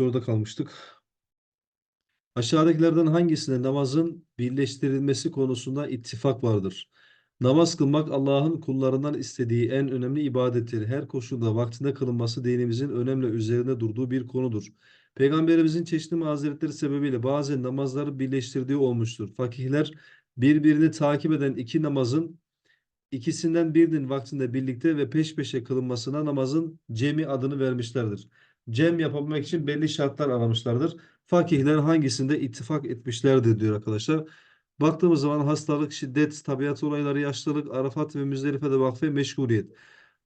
soruda kalmıştık. Aşağıdakilerden hangisinde namazın birleştirilmesi konusunda ittifak vardır? Namaz kılmak Allah'ın kullarından istediği en önemli ibadettir. Her koşulda vaktinde kılınması dinimizin önemli üzerinde durduğu bir konudur. Peygamberimizin çeşitli mazeretleri sebebiyle bazen namazları birleştirdiği olmuştur. Fakihler birbirini takip eden iki namazın ikisinden birinin vaktinde birlikte ve peş peşe kılınmasına namazın cemi adını vermişlerdir. Cem yapabilmek için belli şartlar aramışlardır. Fakihler hangisinde ittifak etmişlerdir diyor arkadaşlar. Baktığımız zaman hastalık, şiddet, tabiat olayları, yaşlılık, Arafat ve Müzdelife'de vakfe meşguliyet.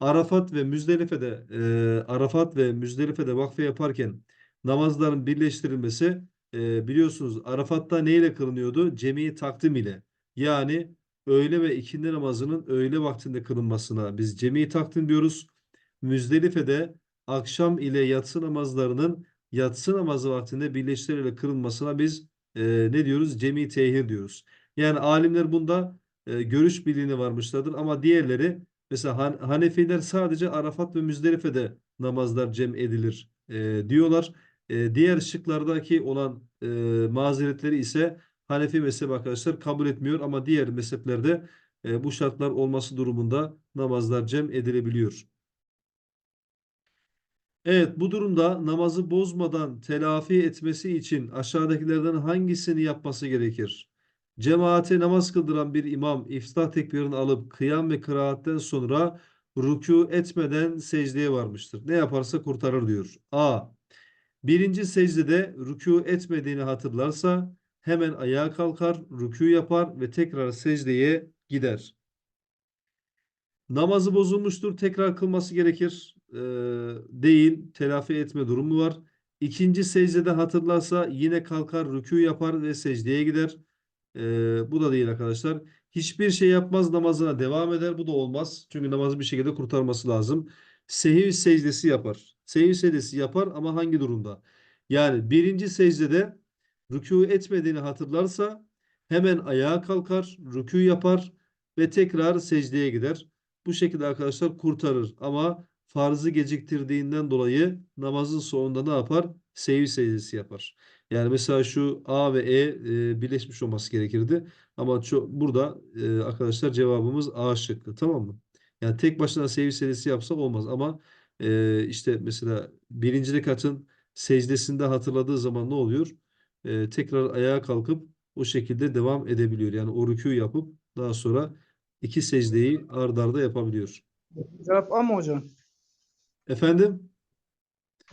Arafat ve Müzdelife'de e, Arafat ve Müzdelife'de vakfe yaparken namazların birleştirilmesi e, biliyorsunuz Arafat'ta neyle kılınıyordu? Cemi takdim ile. Yani öğle ve ikindi namazının öğle vaktinde kılınmasına biz cemi takdim diyoruz. Müzdelife'de akşam ile yatsı namazlarının yatsı namazı vaktinde birleştirilerek kılınmasına biz e, ne diyoruz? Cemi tehir diyoruz. Yani alimler bunda e, görüş birliğine varmışlardır ama diğerleri mesela Han Hanefiler sadece Arafat ve Müzdelife'de namazlar cem edilir e, diyorlar. E, diğer şıklardaki olan e, mazeretleri ise Hanefi mezhebi arkadaşlar kabul etmiyor ama diğer mezheplerde e, bu şartlar olması durumunda namazlar cem edilebiliyor. Evet bu durumda namazı bozmadan telafi etmesi için aşağıdakilerden hangisini yapması gerekir? Cemaate namaz kıldıran bir imam iftah tekbirini alıp kıyam ve kıraatten sonra rükû etmeden secdeye varmıştır. Ne yaparsa kurtarır diyor. A. Birinci secdede rükû etmediğini hatırlarsa hemen ayağa kalkar, rükû yapar ve tekrar secdeye gider. Namazı bozulmuştur, tekrar kılması gerekir. Ee, değil, telafi etme durumu var. İkinci secdede hatırlarsa yine kalkar, rükû yapar ve secdeye gider. Ee, bu da değil arkadaşlar. Hiçbir şey yapmaz, namazına devam eder. Bu da olmaz. Çünkü namazı bir şekilde kurtarması lazım. Sehiv secdesi yapar. Sehiv secdesi yapar ama hangi durumda? Yani birinci secdede rükû etmediğini hatırlarsa hemen ayağa kalkar, rükû yapar ve tekrar secdeye gider. Bu şekilde arkadaşlar kurtarır ama farzı geciktirdiğinden dolayı namazın sonunda ne yapar? Sehiv secdesi yapar. Yani mesela şu A ve E, e birleşmiş olması gerekirdi. Ama çok, burada e, arkadaşlar cevabımız A şıkkı. Tamam mı? Yani tek başına sehiv secdesi yapsa olmaz ama e, işte mesela birinci rekatın secdesinde hatırladığı zaman ne oluyor? E, tekrar ayağa kalkıp o şekilde devam edebiliyor. Yani o rükû yapıp daha sonra iki secdeyi ard arda yapabiliyor. Cevap A mı hocam? Efendim?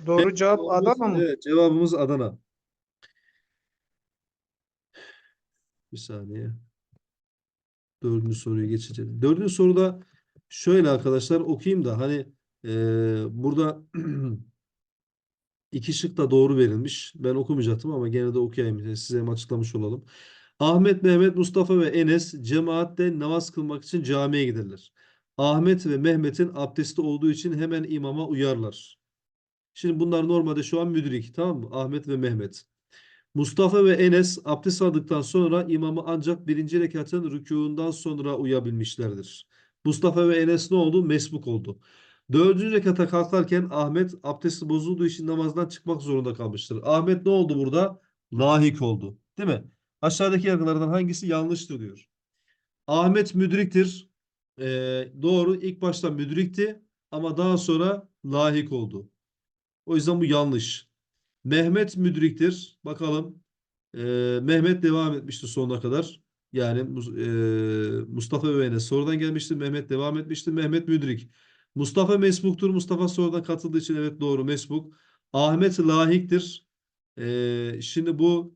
Doğru cevap Cevabımız- Adana mı? Evet, cevabımız Adana. Bir saniye. Dördüncü soruyu geçeceğim. Dördüncü soruda şöyle arkadaşlar okuyayım da hani eee, burada iki şık da doğru verilmiş. Ben okumayacaktım ama gene de okuyayım. Size hem açıklamış olalım. Ahmet, Mehmet, Mustafa ve Enes cemaatle namaz kılmak için camiye giderler. Ahmet ve Mehmet'in abdesti olduğu için hemen imama uyarlar. Şimdi bunlar normalde şu an müdrik tamam mı? Ahmet ve Mehmet. Mustafa ve Enes abdest aldıktan sonra imamı ancak birinci rekatın rükûundan sonra uyabilmişlerdir. Mustafa ve Enes ne oldu? Mesbuk oldu. Dördüncü rekata kalkarken Ahmet abdesti bozulduğu için namazdan çıkmak zorunda kalmıştır. Ahmet ne oldu burada? Lahik oldu. Değil mi? Aşağıdaki yargılardan hangisi yanlıştır diyor. Ahmet müdriktir. Ee, doğru. İlk başta müdrikti ama daha sonra lahik oldu. O yüzden bu yanlış. Mehmet müdriktir. Bakalım. Ee, Mehmet devam etmişti sonuna kadar. Yani ee, Mustafa ve Enes sonradan gelmişti. Mehmet devam etmişti. Mehmet müdrik. Mustafa mesbuktur. Mustafa sonradan katıldığı için evet doğru mesbuk. Ahmet lahiktir. Ee, şimdi bu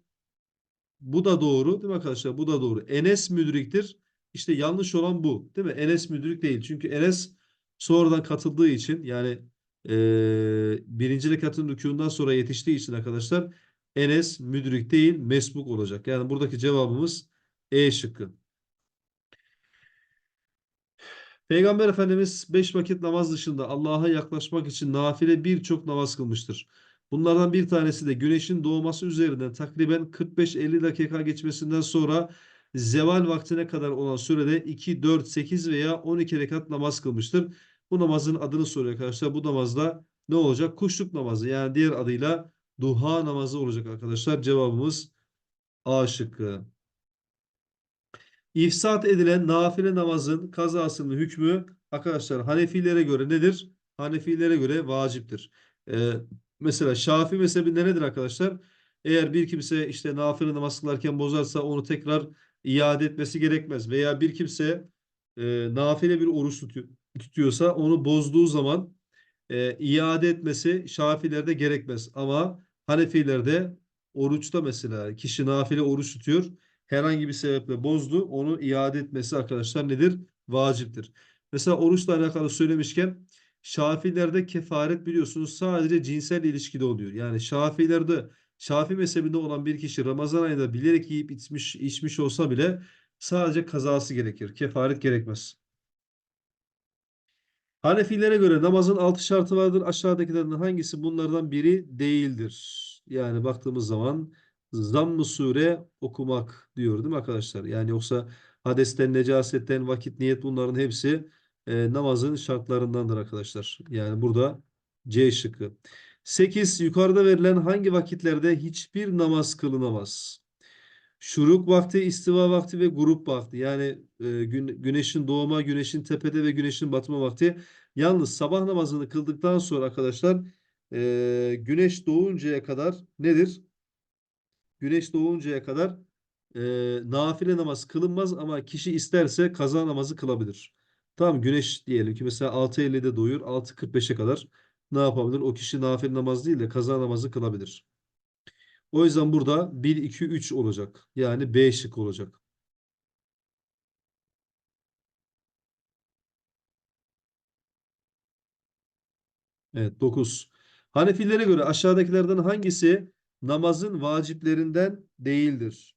bu da doğru değil mi arkadaşlar? Bu da doğru. Enes müdriktir. İşte yanlış olan bu. Değil mi? Enes müdrik değil. Çünkü Enes sonradan katıldığı için yani eee birinci rekatın rükûndan sonra yetiştiği için arkadaşlar Enes müdrik değil mesbuk olacak. Yani buradaki cevabımız E şıkkı. Peygamber Efendimiz beş vakit namaz dışında Allah'a yaklaşmak için nafile birçok namaz kılmıştır. Bunlardan bir tanesi de güneşin doğması üzerinden takriben 45-50 dakika geçmesinden sonra zeval vaktine kadar olan sürede 2, 4, 8 veya 12 rekat namaz kılmıştır. Bu namazın adını soruyor arkadaşlar. Bu namazda ne olacak? Kuşluk namazı yani diğer adıyla duha namazı olacak arkadaşlar. Cevabımız A şıkkı. İfsat edilen nafile namazın kazasının hükmü arkadaşlar Hanefilere göre nedir? Hanefilere göre vaciptir. Ee, mesela Şafii mezhebinde nedir arkadaşlar? Eğer bir kimse işte nafile namaz kılarken bozarsa onu tekrar iade etmesi gerekmez. Veya bir kimse e, nafile bir oruç tutuyor, tutuyorsa onu bozduğu zaman e, iade etmesi Şafilerde gerekmez. Ama Hanefilerde oruçta mesela kişi nafile oruç tutuyor herhangi bir sebeple bozdu. Onu iade etmesi arkadaşlar nedir? Vaciptir. Mesela oruçla alakalı söylemişken Şafilerde kefaret biliyorsunuz sadece cinsel ilişkide oluyor. Yani Şafilerde Şafi mezhebinde olan bir kişi Ramazan ayında bilerek yiyip içmiş, içmiş olsa bile sadece kazası gerekir. Kefaret gerekmez. Hanefilere göre namazın altı şartı vardır. Aşağıdakilerden hangisi bunlardan biri değildir? Yani baktığımız zaman zamm-ı sure okumak diyor değil mi arkadaşlar? Yani yoksa hadesten, necasetten, vakit, niyet bunların hepsi e, namazın şartlarındandır arkadaşlar. Yani burada C şıkkı. 8. Yukarıda verilen hangi vakitlerde hiçbir namaz kılınamaz? Şuruk vakti, istiva vakti ve grup vakti. Yani e, gün, güneşin doğma, güneşin tepede ve güneşin batma vakti. Yalnız sabah namazını kıldıktan sonra arkadaşlar e, güneş doğuncaya kadar nedir? Güneş doğuncaya kadar e, nafile namaz kılınmaz ama kişi isterse kaza namazı kılabilir. Tamam güneş diyelim ki mesela 6.50'de doğuyor 6.45'e kadar ne yapabilir? O kişi nafile namaz değil de kaza namazı kılabilir. O yüzden burada 1, 2, 3 olacak. Yani B şık olacak. Evet 9. Hanefilere göre aşağıdakilerden hangisi namazın vaciplerinden değildir?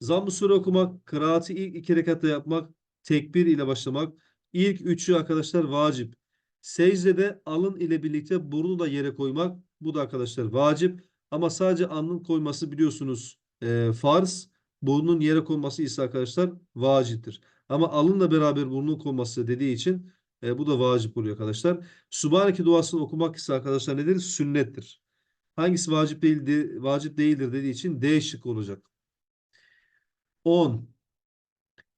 Zamm-ı sure okumak, kıraati ilk iki rekatta yapmak, tekbir ile başlamak. İlk üçü arkadaşlar vacip. Secdede alın ile birlikte burnu da yere koymak. Bu da arkadaşlar vacip. Ama sadece alnın koyması biliyorsunuz e, farz. Burnun yere konması ise arkadaşlar vaciptir. Ama alınla beraber burnun konması dediği için e, bu da vacip oluyor arkadaşlar. Sübhaneke duasını okumak ise arkadaşlar nedir? Sünnettir. Hangisi vacip değildir, vacip değildir dediği için D şık olacak. 10.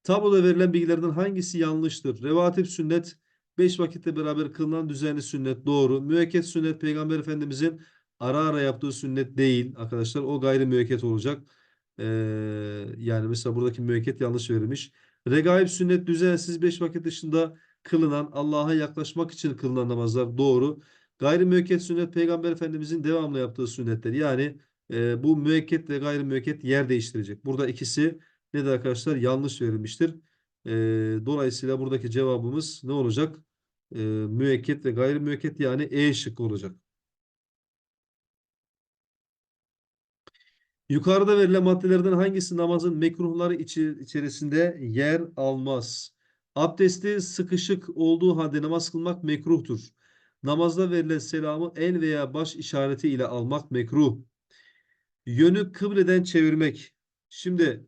Tabloda verilen bilgilerden hangisi yanlıştır? Revatip sünnet 5 vakitte beraber kılınan düzenli sünnet doğru. Müekket sünnet Peygamber Efendimizin ara ara yaptığı sünnet değil arkadaşlar. O gayri müekket olacak. Ee, yani mesela buradaki müekket yanlış verilmiş. Regaib sünnet düzensiz 5 vakit dışında kılınan Allah'a yaklaşmak için kılınan namazlar doğru. Gayri müekket sünnet Peygamber Efendimizin devamlı yaptığı sünnetler. Yani e, bu müekket ve gayri müekket yer değiştirecek. Burada ikisi nedir arkadaşlar? Yanlış verilmiştir. E, dolayısıyla buradaki cevabımız ne olacak? E, müekket ve gayri müekket yani E şıkkı olacak. Yukarıda verilen maddelerden hangisi namazın mekruhları içi- içerisinde yer almaz? Abdesti sıkışık olduğu halde namaz kılmak mekruhtur. Namazda verilen selamı el veya baş işareti ile almak mekruh. Yönü kıbleden çevirmek. Şimdi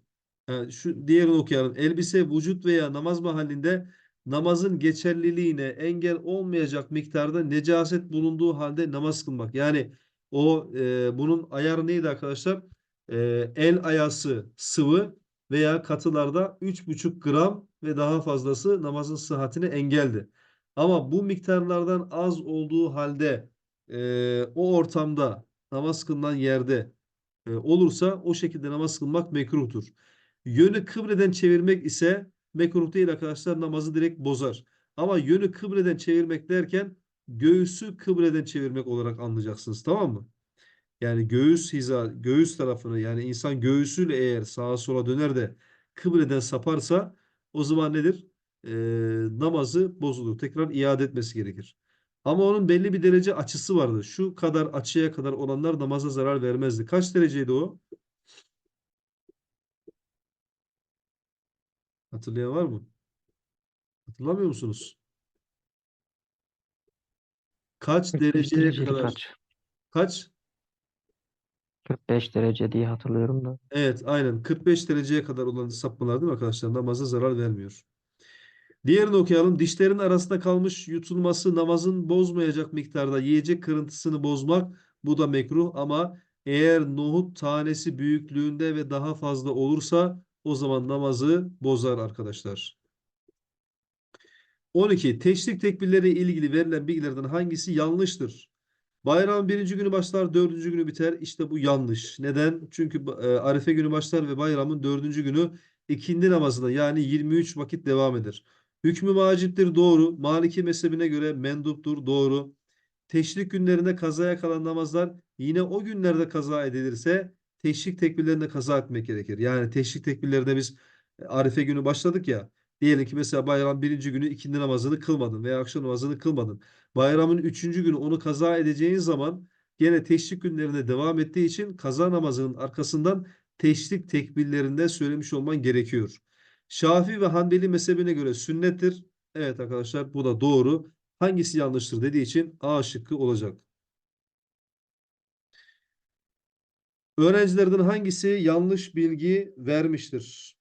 e, şu diğerini okuyalım. Elbise, vücut veya namaz mahallinde namazın geçerliliğine engel olmayacak miktarda necaset bulunduğu halde namaz kılmak. Yani o e, bunun ayarı neydi arkadaşlar? E, el ayası sıvı veya katılarda 3,5 gram ve daha fazlası namazın sıhhatine engeldi. Ama bu miktarlardan az olduğu halde e, o ortamda namaz kılınan yerde e, olursa o şekilde namaz kılmak mekruhtur. Yönü kıbleden çevirmek ise mekruh değil arkadaşlar namazı direkt bozar. Ama yönü kıbleden çevirmek derken göğsü kıbleden çevirmek olarak anlayacaksınız tamam mı? Yani göğüs hiza, göğüs tarafını yani insan göğsüyle eğer sağa sola döner de kıbleden saparsa o zaman nedir? Ee, namazı bozulur. Tekrar iade etmesi gerekir. Ama onun belli bir derece açısı vardı. Şu kadar açıya kadar olanlar namaza zarar vermezdi. Kaç dereceydi o? Hatırlayan var mı? Hatırlamıyor musunuz? Kaç 45 dereceye derecelik kadar? aç. Kaç? 45 derece diye hatırlıyorum da. Evet, aynen. 45 dereceye kadar olan sapmalar değil mi arkadaşlar? Namaza zarar vermiyor. Diğerini okuyalım. Dişlerin arasında kalmış yutulması namazın bozmayacak miktarda yiyecek kırıntısını bozmak Bu da mekruh ama eğer nohut tanesi büyüklüğünde ve daha fazla olursa o zaman namazı bozar arkadaşlar. 12. Teşrik tekbirleri ilgili verilen bilgilerden hangisi yanlıştır? Bayram birinci günü başlar, dördüncü günü biter. İşte bu yanlış. Neden? Çünkü e, Arife günü başlar ve bayramın dördüncü günü ikindi namazına yani 23 vakit devam eder. Hükmü vaciptir doğru. Maliki mezhebine göre menduptur doğru. Teşrik günlerinde kazaya kalan namazlar yine o günlerde kaza edilirse teşrik tekbirlerinde kaza etmek gerekir. Yani teşrik tekbirlerinde biz e, Arife günü başladık ya. Diyelim ki mesela bayram birinci günü ikindi namazını kılmadın veya akşam namazını kılmadın. Bayramın üçüncü günü onu kaza edeceğin zaman gene teşrik günlerine devam ettiği için kaza namazının arkasından teşrik tekbirlerinde söylemiş olman gerekiyor. Şafii ve Hanbeli mezhebine göre sünnettir. Evet arkadaşlar bu da doğru. Hangisi yanlıştır dediği için A şıkkı olacak. Öğrencilerden hangisi yanlış bilgi vermiştir?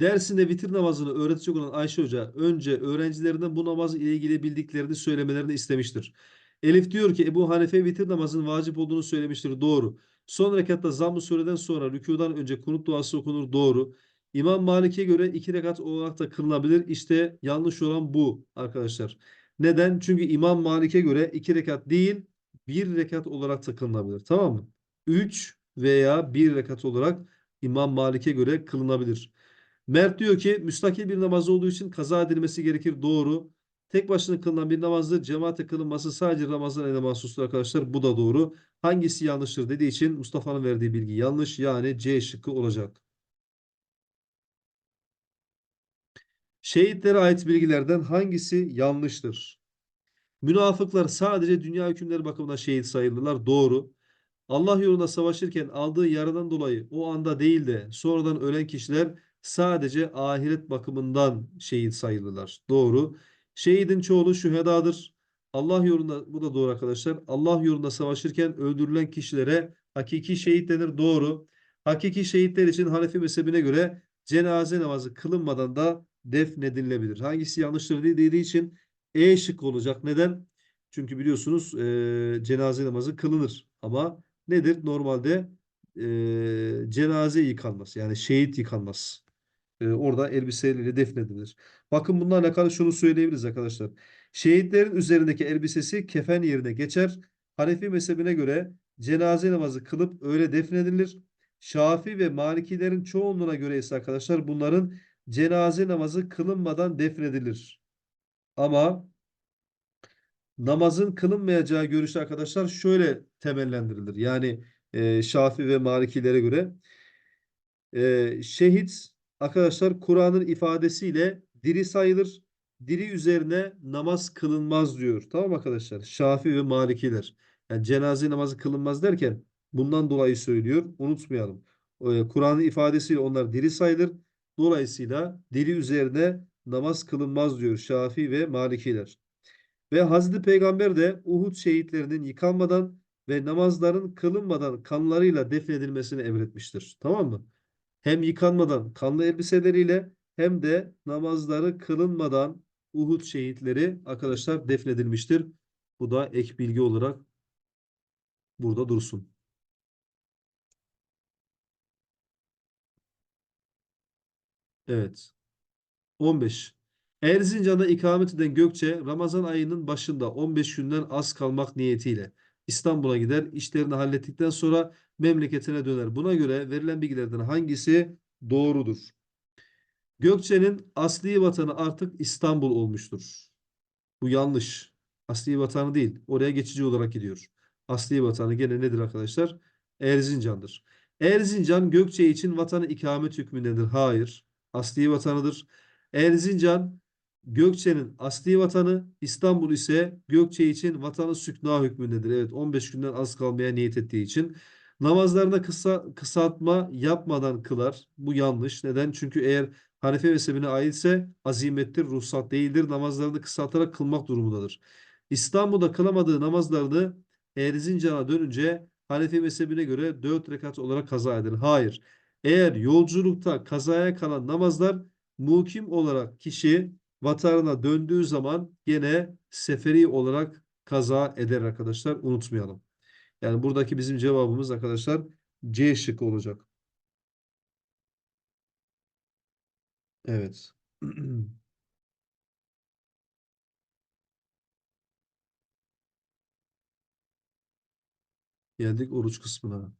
Dersinde vitir namazını öğretecek olan Ayşe Hoca önce öğrencilerinden bu namaz ile ilgili bildiklerini söylemelerini istemiştir. Elif diyor ki Ebu Hanife vitir namazının vacip olduğunu söylemiştir. Doğru. Son rekatta zamm-ı sureden sonra rükudan önce kunut duası okunur. Doğru. İmam Malik'e göre iki rekat olarak da kılınabilir. İşte yanlış olan bu arkadaşlar. Neden? Çünkü İmam Malik'e göre iki rekat değil bir rekat olarak da. Tamam mı? Üç veya bir rekat olarak İmam Malik'e göre kılınabilir. Mert diyor ki müstakil bir namaz olduğu için kaza edilmesi gerekir. Doğru. Tek başına kılınan bir namazdır. Cemaate kılınması sadece Ramazan ayına mahsustur arkadaşlar. Bu da doğru. Hangisi yanlıştır dediği için Mustafa'nın verdiği bilgi yanlış. Yani C şıkkı olacak. Şehitlere ait bilgilerden hangisi yanlıştır? Münafıklar sadece dünya hükümleri bakımından şehit sayılırlar. Doğru. Allah yolunda savaşırken aldığı yaradan dolayı o anda değil de sonradan ölen kişiler sadece ahiret bakımından şehit sayılırlar. Doğru. Şehidin çoğulu şühedadır. Allah yolunda bu da doğru arkadaşlar. Allah yolunda savaşırken öldürülen kişilere hakiki şehit denir. Doğru. Hakiki şehitler için Hanefi mezhebine göre cenaze namazı kılınmadan da defnedilebilir. Hangisi yanlıştır dediği için E şık olacak. Neden? Çünkü biliyorsunuz e, cenaze namazı kılınır. Ama nedir? Normalde e, cenaze yıkanmaz. Yani şehit yıkanmaz. E, orada elbiseleriyle defnedilir. Bakın bununla alakalı şunu söyleyebiliriz arkadaşlar. Şehitlerin üzerindeki elbisesi kefen yerine geçer. Hanefi mezhebine göre cenaze namazı kılıp öyle defnedilir. Şafi ve Malikilerin çoğunluğuna göre ise arkadaşlar bunların cenaze namazı kılınmadan defnedilir. Ama namazın kılınmayacağı görüşü arkadaşlar şöyle temellendirilir. Yani e, Şafi ve Malikilere göre e, şehit arkadaşlar Kur'an'ın ifadesiyle diri sayılır. Diri üzerine namaz kılınmaz diyor. Tamam arkadaşlar? Şafi ve Malikiler. Yani cenaze namazı kılınmaz derken bundan dolayı söylüyor. Unutmayalım. E, Kur'an'ın ifadesiyle onlar diri sayılır. Dolayısıyla diri üzerine namaz kılınmaz diyor Şafii ve Malikiler. Ve Hazreti Peygamber de Uhud şehitlerinin yıkanmadan ve namazların kılınmadan kanlarıyla defnedilmesini emretmiştir. Tamam mı? Hem yıkanmadan kanlı elbiseleriyle hem de namazları kılınmadan Uhud şehitleri arkadaşlar defnedilmiştir. Bu da ek bilgi olarak burada dursun. Evet. 15. Erzincan'da ikamet eden Gökçe Ramazan ayının başında 15 günden az kalmak niyetiyle İstanbul'a gider. İşlerini hallettikten sonra memleketine döner. Buna göre verilen bilgilerden hangisi doğrudur? Gökçe'nin asli vatanı artık İstanbul olmuştur. Bu yanlış. Asli vatanı değil. Oraya geçici olarak gidiyor. Asli vatanı gene nedir arkadaşlar? Erzincan'dır. Erzincan Gökçe için vatanı ikamet hükmündedir. Hayır. Asli vatanıdır. Erzincan Gökçe'nin asli vatanı, İstanbul ise Gökçe için vatanı sükna hükmündedir. Evet 15 günden az kalmaya niyet ettiği için. Namazlarına kısa, kısaltma yapmadan kılar. Bu yanlış. Neden? Çünkü eğer Hanefi mezhebine aitse azimettir, ruhsat değildir. Namazlarını kısaltarak kılmak durumundadır. İstanbul'da kılamadığı namazlarını Erzincan'a dönünce Hanefi mezhebine göre 4 rekat olarak kaza eder. Hayır. Eğer yolculukta kazaya kalan namazlar mukim olarak kişi vatanına döndüğü zaman gene seferi olarak kaza eder arkadaşlar. Unutmayalım. Yani buradaki bizim cevabımız arkadaşlar C şıkkı olacak. Evet. Geldik oruç kısmına.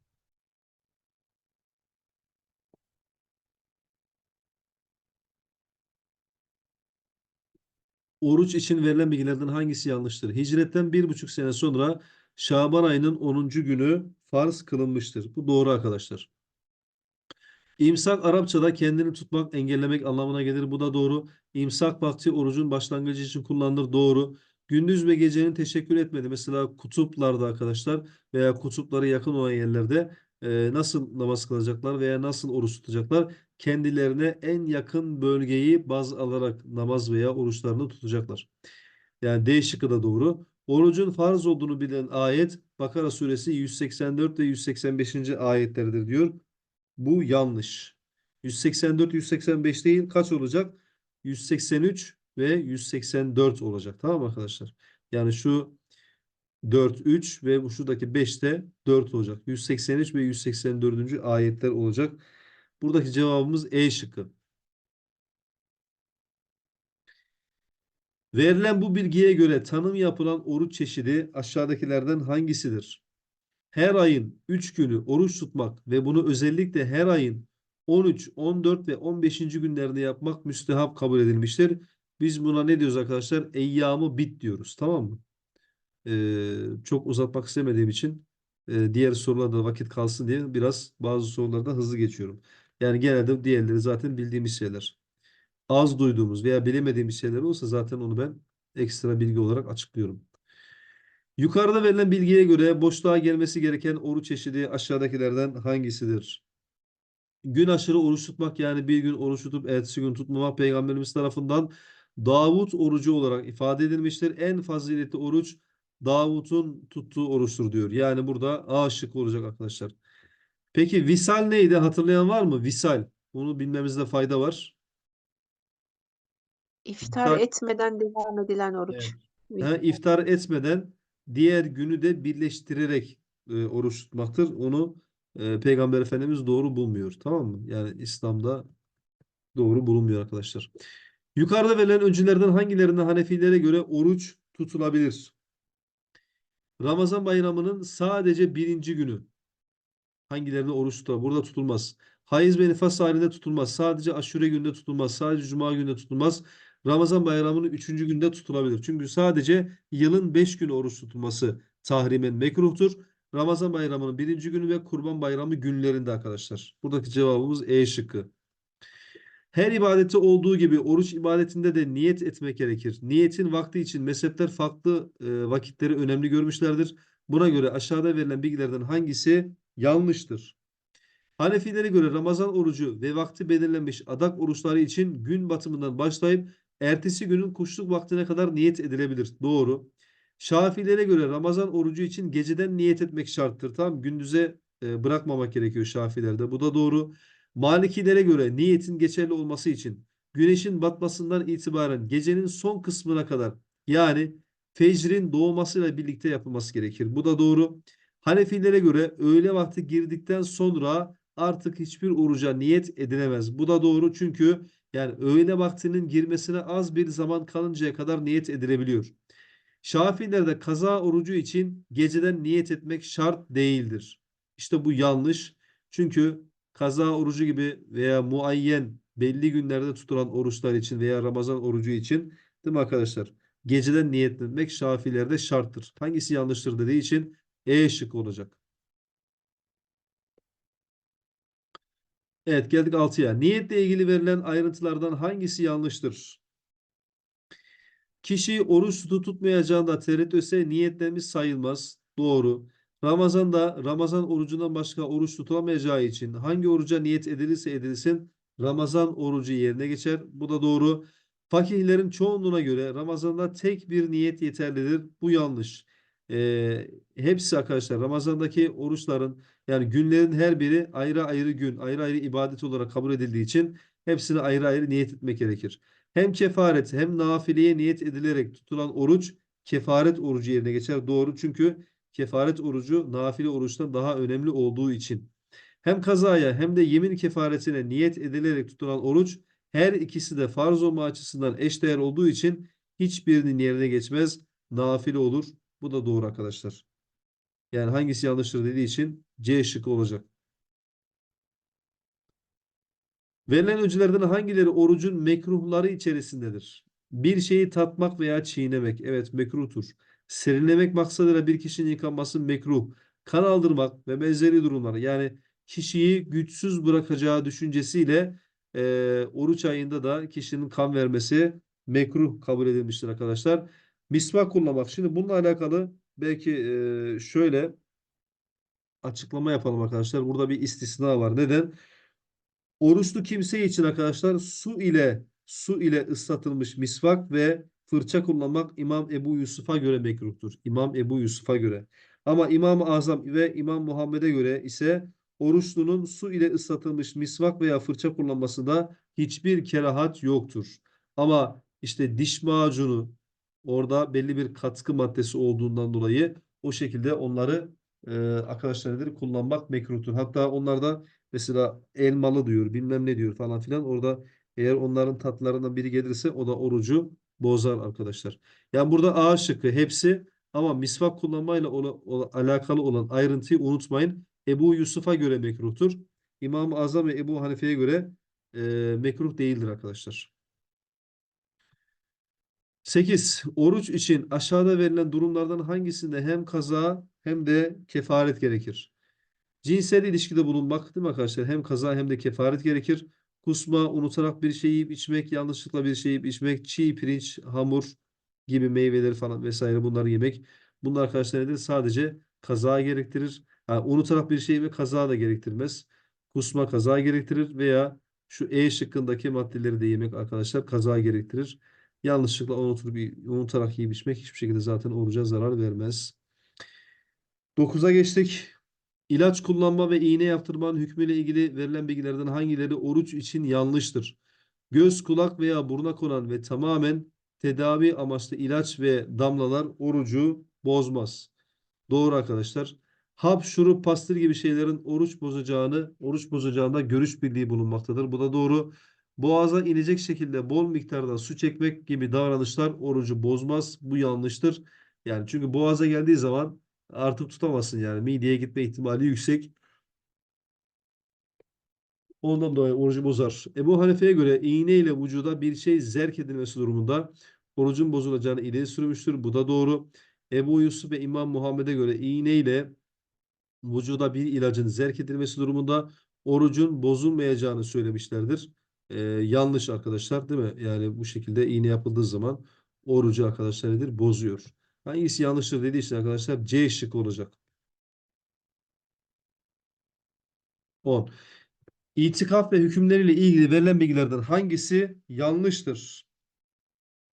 Oruç için verilen bilgilerden hangisi yanlıştır? Hicretten bir buçuk sene sonra Şaban ayının 10. günü farz kılınmıştır. Bu doğru arkadaşlar. İmsak Arapçada kendini tutmak, engellemek anlamına gelir. Bu da doğru. İmsak vakti orucun başlangıcı için kullanılır. Doğru. Gündüz ve gecenin teşekkür etmedi. Mesela kutuplarda arkadaşlar veya kutuplara yakın olan yerlerde e, nasıl namaz kılacaklar veya nasıl oruç tutacaklar? Kendilerine en yakın bölgeyi baz alarak namaz veya oruçlarını tutacaklar. Yani D da doğru. Orucun farz olduğunu bilen ayet Bakara suresi 184 ve 185. ayetleridir diyor. Bu yanlış. 184 185 değil kaç olacak? 183 ve 184 olacak. Tamam arkadaşlar? Yani şu 4 3 ve bu şuradaki 5 de 4 olacak. 183 ve 184. ayetler olacak. Buradaki cevabımız E şıkkı. Verilen bu bilgiye göre tanım yapılan oruç çeşidi aşağıdakilerden hangisidir? Her ayın 3 günü oruç tutmak ve bunu özellikle her ayın 13, 14 ve 15. günlerinde yapmak müstehap kabul edilmiştir. Biz buna ne diyoruz arkadaşlar? Eyyamı bit diyoruz. Tamam mı? Ee, çok uzatmak istemediğim için e, diğer sorularda vakit kalsın diye biraz bazı sorularda hızlı geçiyorum. Yani genelde diğerleri zaten bildiğimiz şeyler. Az duyduğumuz veya bilemediğimiz şeyler olsa zaten onu ben ekstra bilgi olarak açıklıyorum. Yukarıda verilen bilgiye göre boşluğa gelmesi gereken oruç çeşidi aşağıdakilerden hangisidir? Gün aşırı oruç tutmak yani bir gün oruç tutup ertesi gün tutmamak Peygamberimiz tarafından Davut orucu olarak ifade edilmiştir. En faziletli oruç Davut'un tuttuğu oruçtur diyor. Yani burada A şıkkı olacak arkadaşlar. Peki visal neydi? Hatırlayan var mı? Visal. Bunu bilmemizde fayda var. İftar İftar- etmeden devam edilen oruç. Ha, iftar etmeden diğer günü de birleştirerek e, oruç tutmaktır. Onu e, Peygamber Efendimiz doğru bulmuyor. Tamam mı? Yani İslam'da doğru bulunmuyor arkadaşlar. Yukarıda verilen öncülerden hangilerinde Hanefilere göre oruç tutulabilir? Ramazan bayramının sadece birinci günü. Hangilerinde oruç tutulur? Burada tutulmaz. Hayız ve nifas halinde tutulmaz. Sadece aşure günde tutulmaz. Sadece cuma günde tutulmaz. Ramazan bayramının üçüncü günde tutulabilir. Çünkü sadece yılın beş günü oruç tutulması tahrimen mekruhtur. Ramazan bayramının birinci günü ve kurban bayramı günlerinde arkadaşlar. Buradaki cevabımız E şıkkı. Her ibadette olduğu gibi oruç ibadetinde de niyet etmek gerekir. Niyetin vakti için mezhepler farklı e, vakitleri önemli görmüşlerdir. Buna göre aşağıda verilen bilgilerden hangisi yanlıştır? Hanefilere göre Ramazan orucu ve vakti belirlenmiş adak oruçları için gün batımından başlayıp ertesi günün kuşluk vaktine kadar niyet edilebilir. Doğru. Şafilere göre Ramazan orucu için geceden niyet etmek şarttır. Tamam gündüze e, bırakmamak gerekiyor Şafilerde. Bu da doğru. Malikilere göre niyetin geçerli olması için güneşin batmasından itibaren gecenin son kısmına kadar yani fecrin doğmasıyla birlikte yapılması gerekir. Bu da doğru. Hanefilere göre öğle vakti girdikten sonra artık hiçbir oruca niyet edilemez. Bu da doğru çünkü yani öğle vaktinin girmesine az bir zaman kalıncaya kadar niyet edilebiliyor. Şafilerde kaza orucu için geceden niyet etmek şart değildir. İşte bu yanlış. Çünkü kaza orucu gibi veya muayyen belli günlerde tutulan oruçlar için veya Ramazan orucu için değil mi arkadaşlar? Geceden niyet etmek Şafilerde şarttır. Hangisi yanlıştır dediği için E şık olacak. Evet geldik 6'ya. Niyetle ilgili verilen ayrıntılardan hangisi yanlıştır? Kişi oruç tutup tutmayacağında tereddüt etse niyetlenmiş sayılmaz. Doğru. Ramazan'da Ramazan orucundan başka oruç tutulamayacağı için hangi oruca niyet edilirse edilsin Ramazan orucu yerine geçer. Bu da doğru. Fakihlerin çoğunluğuna göre Ramazan'da tek bir niyet yeterlidir. Bu yanlış. Ee, hepsi arkadaşlar Ramazan'daki oruçların yani günlerin her biri ayrı ayrı gün, ayrı ayrı ibadet olarak kabul edildiği için hepsine ayrı ayrı niyet etmek gerekir. Hem kefaret hem nafileye niyet edilerek tutulan oruç kefaret orucu yerine geçer. Doğru çünkü kefaret orucu nafile oruçtan daha önemli olduğu için. Hem kazaya hem de yemin kefaretine niyet edilerek tutulan oruç her ikisi de farz olma açısından eşdeğer olduğu için hiçbirinin yerine geçmez. Nafile olur. Bu da doğru arkadaşlar. Yani hangisi yanlıştır dediği için C şıkkı olacak. Verilen öncülerden hangileri orucun mekruhları içerisindedir? Bir şeyi tatmak veya çiğnemek. Evet mekruhtur. Serinlemek maksadıyla bir kişinin yıkanması mekruh. Kan aldırmak ve benzeri durumlar. Yani kişiyi güçsüz bırakacağı düşüncesiyle eee, oruç ayında da kişinin kan vermesi mekruh kabul edilmiştir arkadaşlar. Misvak kullanmak. Şimdi bununla alakalı belki eee, şöyle açıklama yapalım arkadaşlar. Burada bir istisna var. Neden? Oruçlu kimse için arkadaşlar su ile su ile ıslatılmış misvak ve fırça kullanmak İmam Ebu Yusuf'a göre mekruhtur. İmam Ebu Yusuf'a göre. Ama İmam-ı Azam ve İmam Muhammed'e göre ise oruçlunun su ile ıslatılmış misvak veya fırça kullanmasında hiçbir kerahat yoktur. Ama işte diş macunu orada belli bir katkı maddesi olduğundan dolayı o şekilde onları e, arkadaşlar nedir? kullanmak mekruhtur. Hatta onlarda Mesela elmalı diyor, bilmem ne diyor falan filan. Orada eğer onların tatlarından biri gelirse o da orucu bozar arkadaşlar. Yani burada A şıkkı hepsi ama misvak kullanmayla ola- ola- alakalı olan ayrıntıyı unutmayın. Ebu Yusuf'a göre mekruhtur. İmam-ı Azam ve Ebu Hanife'ye göre e, mekruh değildir arkadaşlar. 8. Oruç için aşağıda verilen durumlardan hangisinde hem kaza hem de kefaret gerekir? Cinsel ilişkide bulunmak değil mi arkadaşlar? Hem kaza hem de kefaret gerekir. Kusma, unutarak bir şey yiyip içmek, yanlışlıkla bir şey yiyip içmek, çiğ pirinç, hamur gibi meyveleri falan vesaire bunları yemek. Bunlar arkadaşlar nedir? Sadece kaza gerektirir. Ha, unutarak bir şey ve kaza da gerektirmez. Kusma kaza gerektirir veya şu E şıkkındaki maddeleri de yemek arkadaşlar kaza gerektirir. Yanlışlıkla unutup, unutarak yiyip içmek hiçbir şekilde zaten oruca zarar vermez. 9'a geçtik. İlaç kullanma ve iğne yaptırmanın hükmüyle ilgili verilen bilgilerden hangileri oruç için yanlıştır? Göz, kulak veya buruna konan ve tamamen tedavi amaçlı ilaç ve damlalar orucu bozmaz. Doğru arkadaşlar. Hap, şurup, pastır gibi şeylerin oruç bozacağını, oruç bozacağında görüş birliği bulunmaktadır. Bu da doğru. Boğaza inecek şekilde bol miktarda su çekmek gibi davranışlar orucu bozmaz. Bu yanlıştır. Yani çünkü boğaza geldiği zaman artık tutamazsın yani. Mideye gitme ihtimali yüksek. Ondan dolayı orucu bozar. Ebu Hanife'ye göre iğne ile vücuda bir şey zerk edilmesi durumunda orucun bozulacağını ileri sürmüştür. Bu da doğru. Ebu Yusuf ve İmam Muhammed'e göre iğne ile vücuda bir ilacın zerk edilmesi durumunda orucun bozulmayacağını söylemişlerdir. Ee, yanlış arkadaşlar değil mi? Yani bu şekilde iğne yapıldığı zaman orucu arkadaşlar nedir? Bozuyor. Hangisi yanlıştır dediği için arkadaşlar C şıkkı olacak. 10. İtikaf ve hükümleriyle ilgili verilen bilgilerden hangisi yanlıştır?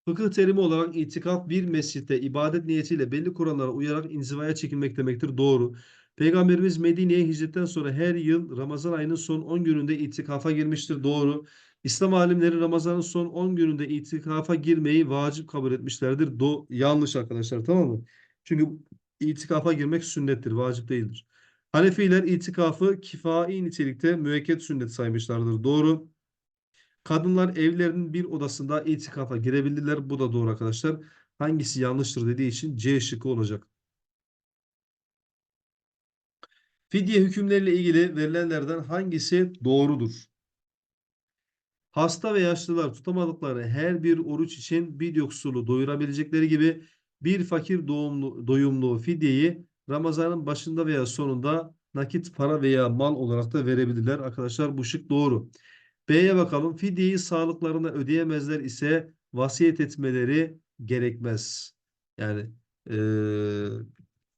Fıkıh terimi olarak itikaf bir mescitte ibadet niyetiyle belli kurallara uyarak inzivaya çekilmek demektir. Doğru. Peygamberimiz Medine'ye hicretten sonra her yıl Ramazan ayının son 10 gününde itikafa girmiştir. Doğru. İslam alimleri Ramazan'ın son 10 gününde itikafa girmeyi vacip kabul etmişlerdir. Do yanlış arkadaşlar tamam mı? Çünkü itikafa girmek sünnettir, vacip değildir. Hanefiler itikafı kifai nitelikte müekket sünnet saymışlardır. Doğru. Kadınlar evlerinin bir odasında itikafa girebilirler. Bu da doğru arkadaşlar. Hangisi yanlıştır dediği için C şıkkı olacak. Fidye hükümleriyle ilgili verilenlerden hangisi doğrudur? Hasta ve yaşlılar tutamadıkları her bir oruç için bir yoksulu doyurabilecekleri gibi bir fakir doğumlu, doyumlu fidyeyi Ramazanın başında veya sonunda nakit para veya mal olarak da verebilirler. Arkadaşlar bu şık doğru. B'ye bakalım. Fidyeyi sağlıklarına ödeyemezler ise vasiyet etmeleri gerekmez. Yani eee,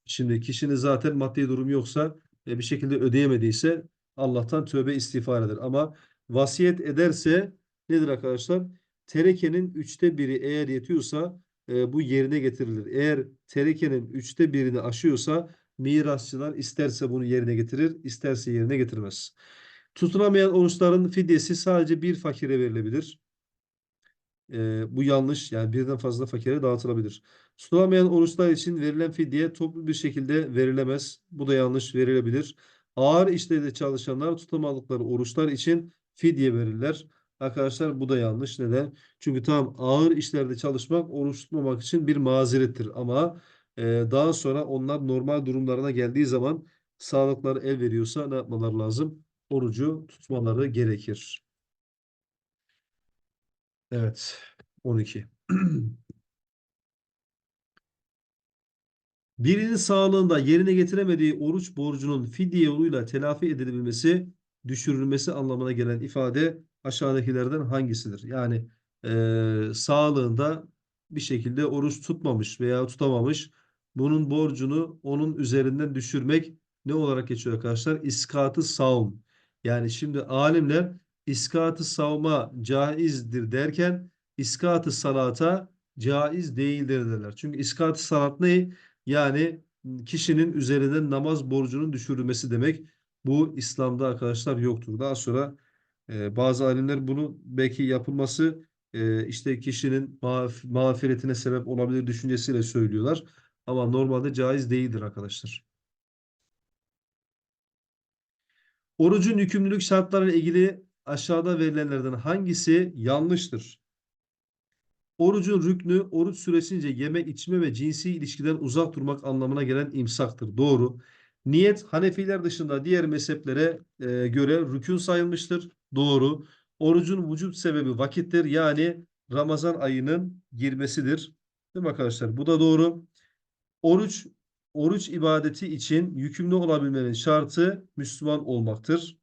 şimdi kişinin zaten maddi durum yoksa ve bir şekilde ödeyemediyse Allah'tan tövbe istiğfar eder. Ama vasiyet ederse nedir arkadaşlar? Terekenin üçte biri eğer yetiyorsa e, bu yerine getirilir. Eğer terekenin üçte birini aşıyorsa mirasçılar isterse bunu yerine getirir, isterse yerine getirmez. Tutunamayan oruçların fidyesi sadece bir fakire verilebilir. E, bu yanlış. Yani birden fazla fakire dağıtılabilir. Tutulamayan oruçlar için verilen fidye toplu bir şekilde verilemez. Bu da yanlış verilebilir. Ağır işlerde çalışanlar tutamadıkları oruçlar için fidye verirler. Arkadaşlar bu da yanlış. Neden? Çünkü tamam ağır işlerde çalışmak oruç tutmamak için bir mazerettir. Ama e, daha sonra onlar normal durumlarına geldiği zaman sağlıkları el veriyorsa ne yapmaları lazım? Orucu tutmaları gerekir. Evet. 12. Birinin sağlığında yerine getiremediği oruç borcunun fidye yoluyla telafi edilebilmesi, düşürülmesi anlamına gelen ifade aşağıdakilerden hangisidir? Yani eee, sağlığında bir şekilde oruç tutmamış veya tutamamış. Bunun borcunu onun üzerinden düşürmek ne olarak geçiyor arkadaşlar? İskatı savm. Yani şimdi alimler iskatı savma caizdir derken iskatı salata caiz değildir derler. Çünkü iskatı salat ne? Yani kişinin üzerinden namaz borcunun düşürülmesi demek. Bu İslam'da arkadaşlar yoktur. Daha sonra e, bazı alimler bunu belki yapılması e, işte kişinin mağf- mağfiretine sebep olabilir düşüncesiyle söylüyorlar. Ama normalde caiz değildir arkadaşlar. Orucun yükümlülük şartlarıyla ilgili aşağıda verilenlerden hangisi yanlıştır? Orucun rüknü oruç süresince yeme içme ve cinsi ilişkiden uzak durmak anlamına gelen imsaktır. Doğru. Niyet Hanefiler dışında diğer mezheplere e, göre rükün sayılmıştır. Doğru. Orucun vücut sebebi vakittir. Yani Ramazan ayının girmesidir. Değil mi arkadaşlar? Bu da doğru. Oruç oruç ibadeti için yükümlü olabilmenin şartı Müslüman olmaktır.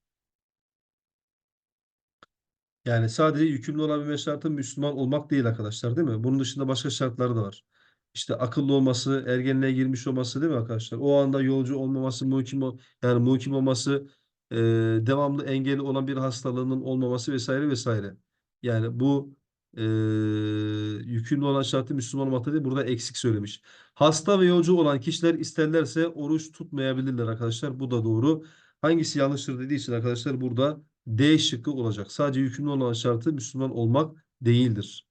Yani sadece yükümlü olabilme şartı Müslüman olmak değil arkadaşlar değil mi? Bunun dışında başka şartları da var. İşte akıllı olması, ergenliğe girmiş olması değil mi arkadaşlar? O anda yolcu olmaması, mukim, ol- yani mukim olması, e, devamlı engeli olan bir hastalığının olmaması vesaire vesaire. Yani bu e, yükümlü olan şartı Müslüman olmakta değil, burada eksik söylemiş. Hasta ve yolcu olan kişiler isterlerse oruç tutmayabilirler arkadaşlar. Bu da doğru. Hangisi yanlıştır dediği arkadaşlar burada D şıkkı olacak. Sadece yükümlü olan şartı Müslüman olmak değildir.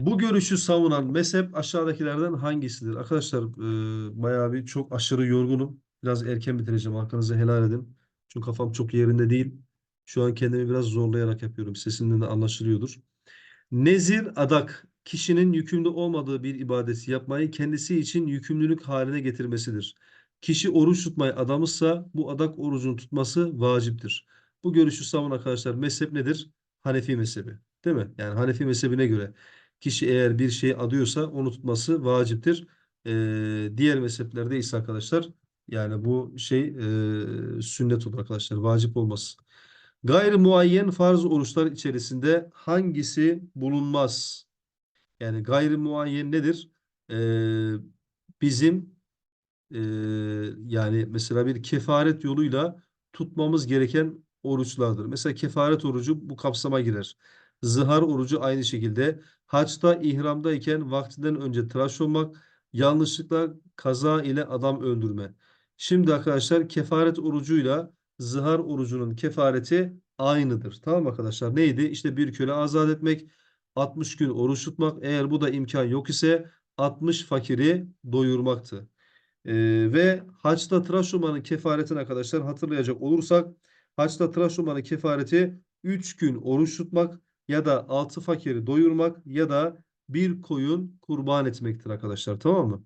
Bu görüşü savunan mezhep aşağıdakilerden hangisidir? Arkadaşlar e, bayağı bir çok aşırı yorgunum. Biraz erken bitireceğim. Hakkınızı helal edin. Çünkü kafam çok yerinde değil. Şu an kendimi biraz zorlayarak yapıyorum. Sesimden de anlaşılıyordur. Nezir adak kişinin yükümlü olmadığı bir ibadeti yapmayı kendisi için yükümlülük haline getirmesidir. Kişi oruç tutmayı adamışsa bu adak orucunu tutması vaciptir. Bu görüşü savunan arkadaşlar mezhep nedir? Hanefi mezhebi. Değil mi? Yani Hanefi mezhebine göre kişi eğer bir şey adıyorsa onu tutması vaciptir. Ee, diğer mezheplerde ise arkadaşlar yani bu şey e, sünnet olur arkadaşlar. Vacip olmaz. Gayri muayyen farz oruçlar içerisinde hangisi bulunmaz? Yani gayri muayyen nedir? Ee, bizim ee, yani mesela bir kefaret yoluyla tutmamız gereken oruçlardır. Mesela kefaret orucu bu kapsama girer. Zihar orucu aynı şekilde. Haçta ihramdayken vaktinden önce tıraş olmak, yanlışlıkla kaza ile adam öldürme. Şimdi arkadaşlar kefaret orucuyla zihar orucunun kefareti aynıdır. Tamam arkadaşlar? Neydi? İşte bir köle azat etmek, 60 gün oruç tutmak. Eğer bu da imkan yok ise 60 fakiri doyurmaktı. Ee, ve haçta tıraş olmanın kefaretini arkadaşlar hatırlayacak olursak haçta tıraş olmanın kefareti 3 gün oruç tutmak ya da 6 fakiri doyurmak ya da bir koyun kurban etmektir arkadaşlar tamam mı?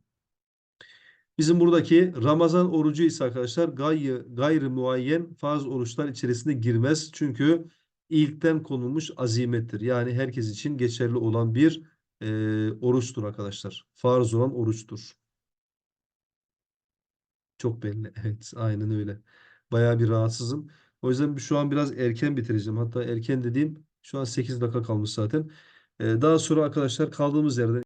Bizim buradaki Ramazan orucu ise arkadaşlar gayri, gayri muayyen farz oruçlar içerisine girmez. Çünkü ilkten konulmuş azimettir. Yani herkes için geçerli olan bir e, oruçtur arkadaşlar. Farz olan oruçtur. Çok belli. Evet, aynen öyle. Bayağı bir rahatsızım. O yüzden şu an biraz erken bitireceğim. Hatta erken dediğim şu an 8 dakika kalmış zaten. Ee, daha sonra arkadaşlar kaldığımız yerden